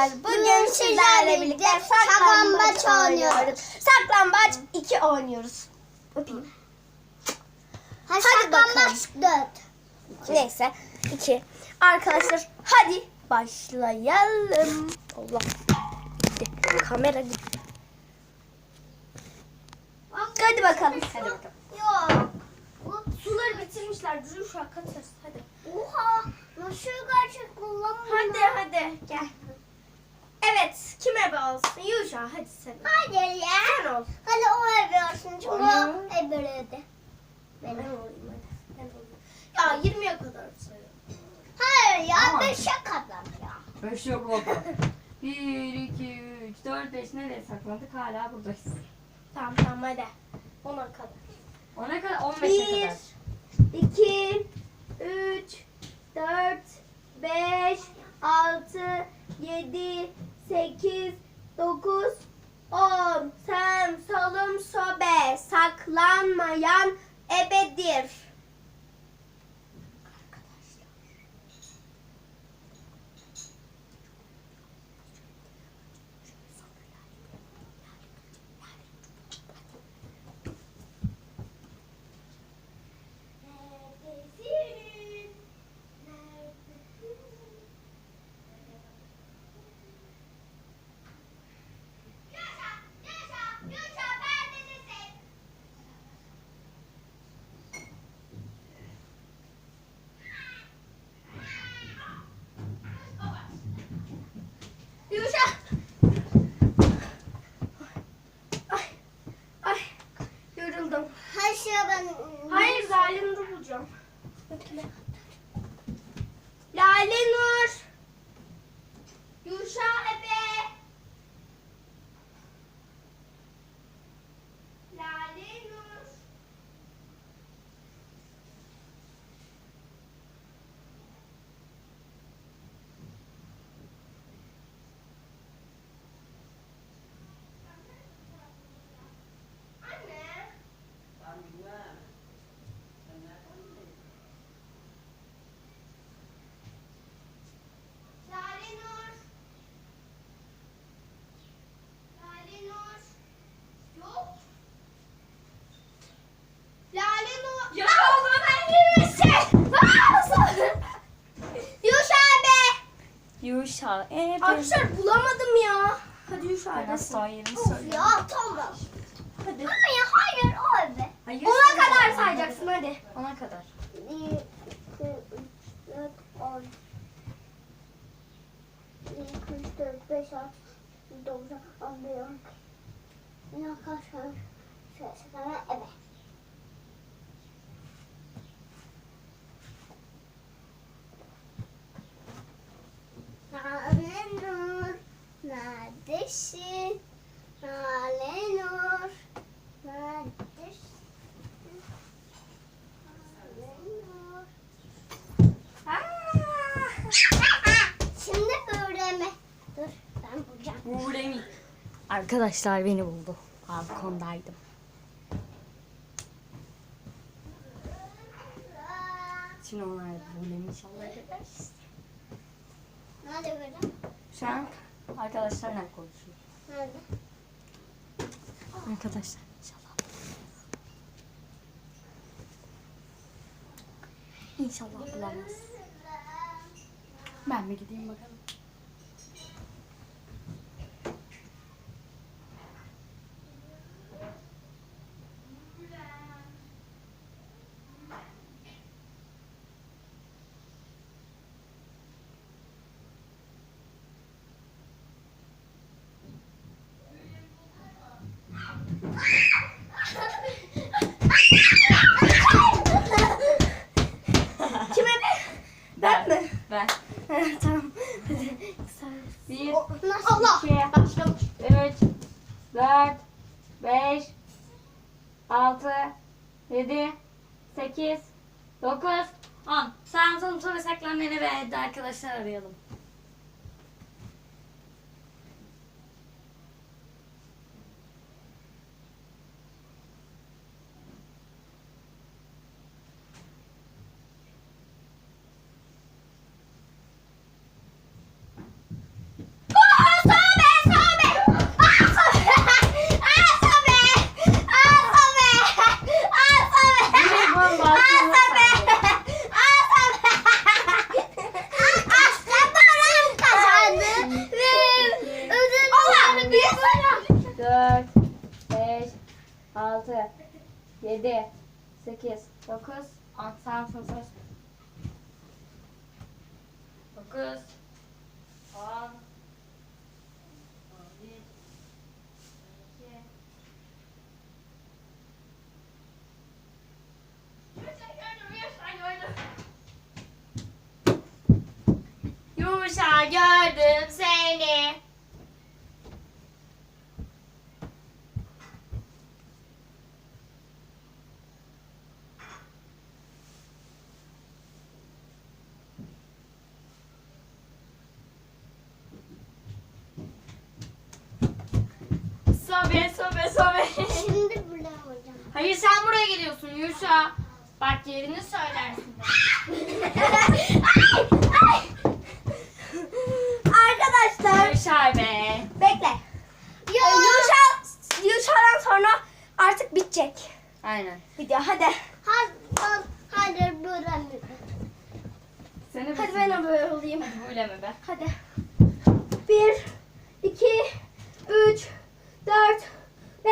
arkadaşlar. Bugün sizlerle birlikte saklambaç oynuyoruz. Saklambaç 2 oynuyoruz. Öpeyim. Hadi, saklambaç dört. Neyse 2. Arkadaşlar hadi başlayalım. Allah. Gitti. Kamera gitti. Hadi bakalım. Hadi bakalım. Yok. Suları bitirmişler. Dur şu an kaçırız. Hadi. Oha. Nasıl gerçek kullanmıyor? Hadi hadi gel. Evet kime bağlısın? Yuşa hadi sen. Hadi ya. Sen ol. Hadi o ev olsun. Çünkü o ev böyleydi. Ben olayım hadi. Ben olayım. Ya 20'ye kadar sayıyorum. Hayır ya. Tamam. Beşe kadar ya. Beş yok baba. 1, 2, 3, 4, 5 nereye saklandık? Hala buradayız. Tamam tamam hadi. 10'a kadar. Ona kadar 15'e 1, kadar. 2, 3, 4, 5, 6, 7, 8, 9, 10. Sen solum sobe. Saklanmayan ebedir. Yuşa. Ee, Arkadaşlar bulamadım ya. Hadi Yuşa Biraz daha yerini Of söyle. ya tamam. Hadi. Hayır hayır o eve. Hayır, Ona söyle. kadar sayacaksın hadi. Ona kadar. Bir, iki, üç, dört, on. Bir, iki, üç, dört, beş, altı, dokuz, on bir, on iki. Ne kadar şöyle sana Arkadaşlar beni buldu. Balkondaydım. Şimdi onlar Uğremi inşallah ederiz. Nerede göreceğim? Şu an arkadaşlarla konuşuyor. Nerede? Arkadaşlar inşallah. İnşallah bulamaz. Ben mi gideyim bakalım. Kime ne? Ben mi? Ben. tamam. Bir, Nasıl? Allah. iki, Başlamış. üç, dört, beş, altı, yedi, sekiz, dokuz, on. Samsun sonra saklanmayı ve arkadaşlar arayalım. 6, 7, 8, 9, 10. Sen son söz. 9, 10, 11, 12, Yuşa gördüm seni. Sobe sobe sobe. Şimdi burada hocam. Hayır sen buraya geliyorsun Yuşa. Bak yerini söylersin. Arkadaşlar Yuşa be. bekle. Yuşa, Yuşa'dan sonra artık bitecek Aynen. video. Hadi. Hadi, hadi buradan. Seni Hadi ben de böyle olayım. Böyle mi be? Hadi. Bir, iki, üç, 4, 5,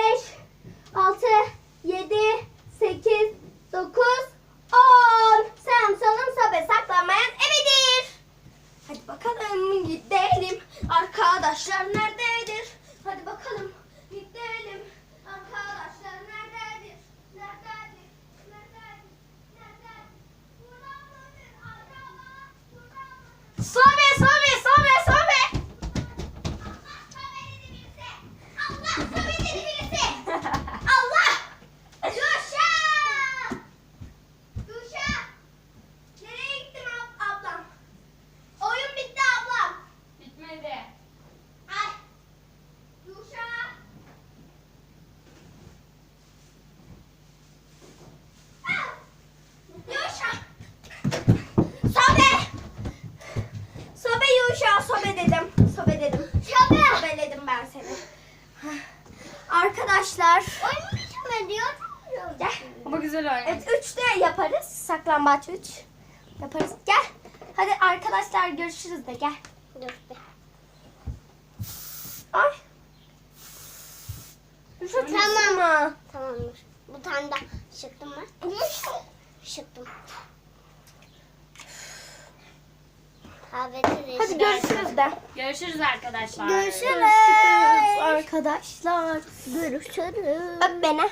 6, 7, Arkadaşlar. Oynayacağım diyor. Gel. Ama güzel oynadı. Evet üçte yaparız. Saklambaç üç. Yaparız. Gel. Hadi arkadaşlar görüşürüz de gel. Dur be. Ay. Yuşa tamam. Tamamdır. Bu tane daha çıktım ben. Hadi görüşürüz de. Görüşürüz arkadaşlar. Görüşürüz arkadaşlar. Görüşürüz. Öp beni.